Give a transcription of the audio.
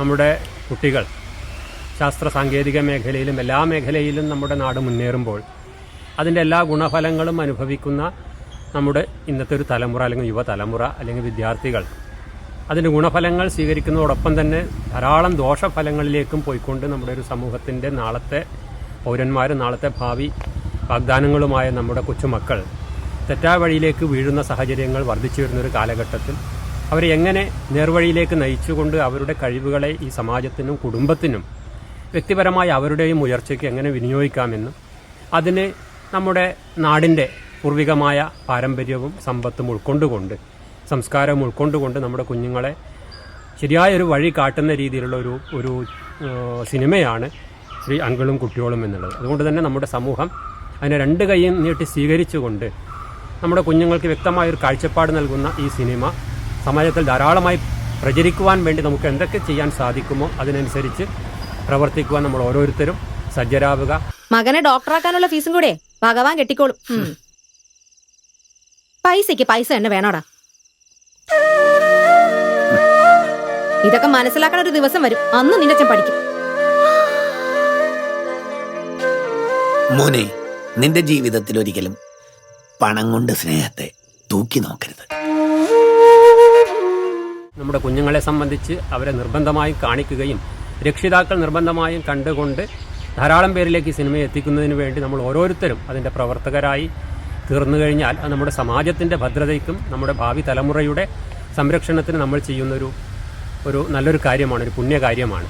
നമ്മുടെ കുട്ടികൾ ശാസ്ത്ര സാങ്കേതിക മേഖലയിലും എല്ലാ മേഖലയിലും നമ്മുടെ നാട് മുന്നേറുമ്പോൾ അതിന്റെ എല്ലാ ഗുണഫലങ്ങളും അനുഭവിക്കുന്ന നമ്മുടെ ഇന്നത്തെ ഒരു തലമുറ അല്ലെങ്കിൽ യുവതലമുറ അല്ലെങ്കിൽ വിദ്യാർത്ഥികൾ. അതിന്റെ ഗുണഫലങ്ങൾ സ്വീകരിക്കുന്നതോടൊപ്പം തന്നെ ധാരാളം ദോഷഫലങ്ങളിലേക്കും പോയിക്കൊണ്ട് നമ്മുടെ ഒരു സമൂഹത്തിന്റെ നാളത്തെ പൗരന്മാരും നാളത്തെ ഭാവി വാഗ്ദാനങ്ങളുമായ നമ്മുടെ കൊച്ചുമക്കൾ തെറ്റായ വഴിയിലേക്ക് വീഴുന്ന സാഹചര്യങ്ങൾ വർദ്ധിച്ചു വരുന്നൊരു കാലഘട്ടത്തിൽ അവരെ എങ്ങനെ നേർവഴിയിലേക്ക് നയിച്ചുകൊണ്ട് അവരുടെ കഴിവുകളെ ഈ സമാജത്തിനും കുടുംബത്തിനും വ്യക്തിപരമായി അവരുടെയും ഉയർച്ചയ്ക്ക് എങ്ങനെ വിനിയോഗിക്കാമെന്നും അതിന് നമ്മുടെ നാടിന്റെ പൂർവികമായ പാരമ്പര്യവും സമ്പത്തും ഉൾക്കൊണ്ടുകൊണ്ട് സംസ്കാരവും ഉൾക്കൊണ്ടുകൊണ്ട് നമ്മുടെ കുഞ്ഞുങ്ങളെ ശരിയായൊരു വഴി കാട്ടുന്ന രീതിയിലുള്ള ഒരു ഒരു സിനിമയാണ് ശ്രീ അങ്കിളും കുട്ടിയോളും എന്നുള്ളത്. അതുകൊണ്ട് തന്നെ നമ്മുടെ സമൂഹം അതിനെ രണ്ട് കൈയും നീട്ടി സ്വീകരിച്ചുകൊണ്ട് നമ്മുടെ കുഞ്ഞുങ്ങൾക്ക് വ്യക്തമായൊരു കാഴ്ചപ്പാട് നൽകുന്ന ഈ സിനിമ സമാജത്തിൽ ധാരാളമായി പ്രചരിക്കുവാൻ വേണ്ടി നമുക്ക് എന്തൊക്കെ ചെയ്യാൻ സാധിക്കുമോ അതിനനുസരിച്ച് പ്രവർത്തിക്കുവാൻ നമ്മൾ ഓരോരുത്തരും സജ്ജരാവുക. മകനെ ഡോക്ടറാക്കാനുള്ള ഫീസും കൂടെ. ഭഗവാൻ കെട്ടിക്കോളും. പൈസയ്ക്ക് പൈസ തന്നെ വേണോടാ. ഇതൊക്കെ മനസ്സിലാക്കാൻ ഒരു ദിവസം വരും. അന്ന് നിന്റെ അച്ഛൻ പഠിക്കും. മോനെ നിന്റെ ജീവിതത്തിൽ ഒരിക്കലും പണം കൊണ്ട് സ്നേഹത്തെ തൂക്കി നോക്കരുത്. നമ്മുടെ കുഞ്ഞുങ്ങളെ സംബന്ധിച്ച് അവരെ നിർബന്ധമായും കാണിക്കുകയും രക്ഷിതാക്കൾ നിർബന്ധമായും കണ്ടുകൊണ്ട് ധാരാളം പേരിലേക്ക് സിനിമയെ എത്തിക്കുന്നതിന് വേണ്ടി നമ്മൾ ഓരോരുത്തരും അതിന്റെ പ്രവർത്തകരായി തീർന്നു കഴിഞ്ഞാൽ അത് നമ്മുടെ സമാജത്തിന്റെ ഭദ്രതയ്ക്കും നമ്മുടെ ഭാവി തലമുറയുടെ സംരക്ഷണത്തിന് നമ്മൾ ചെയ്യുന്നൊരു ഒരു നല്ലൊരു കാര്യമാണ് ഒരു പുണ്യകാര്യമാണ്.